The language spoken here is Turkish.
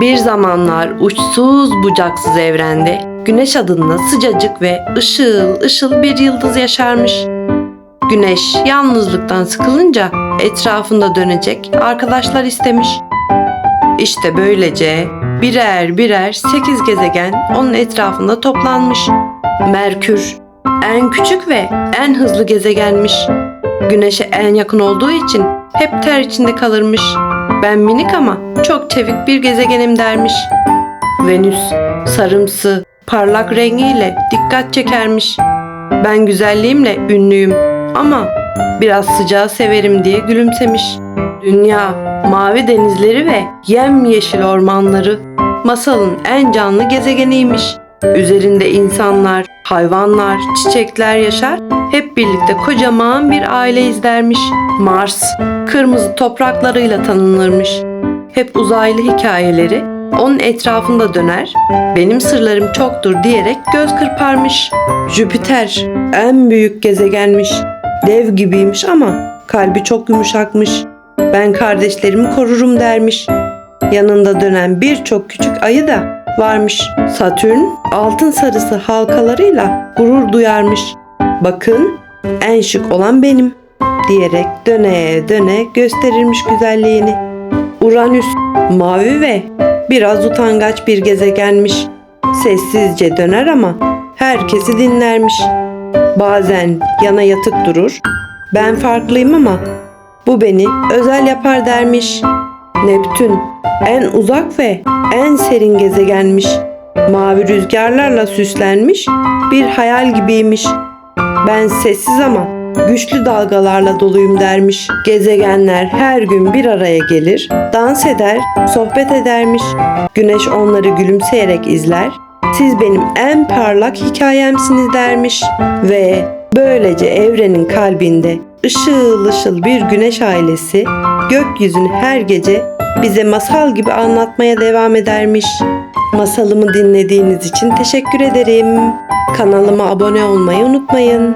Bir zamanlar uçsuz bucaksız evrende Güneş adında sıcacık ve ışıl ışıl bir yıldız yaşarmış. Güneş yalnızlıktan sıkılınca etrafında dönecek arkadaşlar istemiş. İşte böylece birer birer sekiz gezegen onun etrafında toplanmış. Merkür en küçük ve en hızlı gezegenmiş. Güneşe en yakın olduğu için hep ter içinde kalırmış. Ben minik ama çok çevik bir gezegenim dermiş. Venüs sarımsı, parlak rengiyle dikkat çekermiş. Ben güzelliğimle ünlüyüm ama biraz sıcağı severim diye gülümsemiş. Dünya, mavi denizleri ve yemyeşil ormanları masalın en canlı gezegeniymiş. Üzerinde insanlar, hayvanlar, çiçekler yaşar, hep birlikte kocaman bir aile izlermiş. Mars, kırmızı topraklarıyla tanınırmış. Hep uzaylı hikayeleri onun etrafında döner, benim sırlarım çoktur diyerek göz kırparmış. Jüpiter, en büyük gezegenmiş. Dev gibiymiş ama kalbi çok yumuşakmış. Ben kardeşlerimi korurum dermiş. Yanında dönen birçok küçük ayı da varmış. Satürn altın sarısı halkalarıyla gurur duyarmış. Bakın en şık olan benim diyerek döne döne gösterirmiş güzelliğini. Uranüs mavi ve biraz utangaç bir gezegenmiş. Sessizce döner ama herkesi dinlermiş. Bazen yana yatık durur. Ben farklıyım ama bu beni özel yapar dermiş. Neptün en uzak ve en serin gezegenmiş. Mavi rüzgarlarla süslenmiş bir hayal gibiymiş. Ben sessiz ama güçlü dalgalarla doluyum dermiş. Gezegenler her gün bir araya gelir, dans eder, sohbet edermiş. Güneş onları gülümseyerek izler. Siz benim en parlak hikayemsiniz dermiş. Ve böylece evrenin kalbinde ışıl ışıl bir güneş ailesi gökyüzünü her gece bize masal gibi anlatmaya devam edermiş. Masalımı dinlediğiniz için teşekkür ederim. Kanalıma abone olmayı unutmayın.